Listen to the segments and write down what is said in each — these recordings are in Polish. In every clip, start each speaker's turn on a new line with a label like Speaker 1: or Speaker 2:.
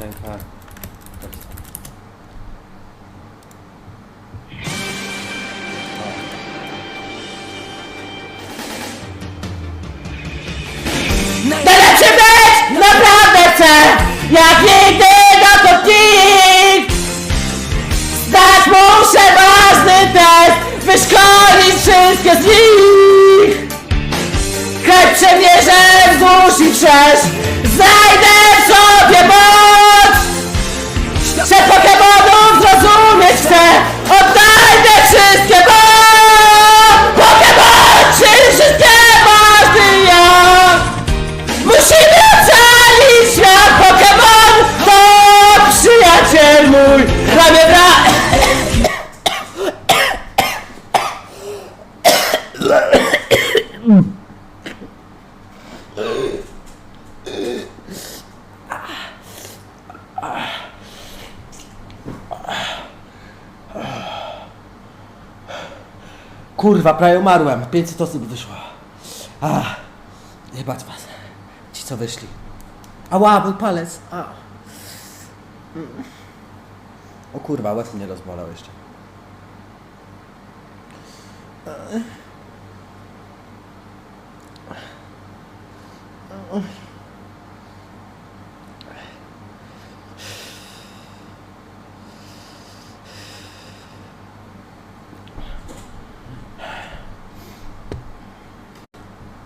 Speaker 1: piosenka.
Speaker 2: Najlepszy mecz! Naprawdę chcę! Jak nigdy dotąd! Zdać muszę ważny test! Wyszkolić wszystkie z nich! Kraj przemierzę wzdłuż i wszerz! Znajdę Kurwa, prawie umarłem. 500 osób wyszło. A, jebać was. Ci co wyszli. Ała, mój palec. A. O kurwa, łeb mnie rozbolał jeszcze.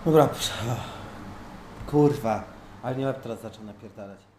Speaker 2: Dobra, kurwa. Ale nie łeb teraz zaczął napierdalać.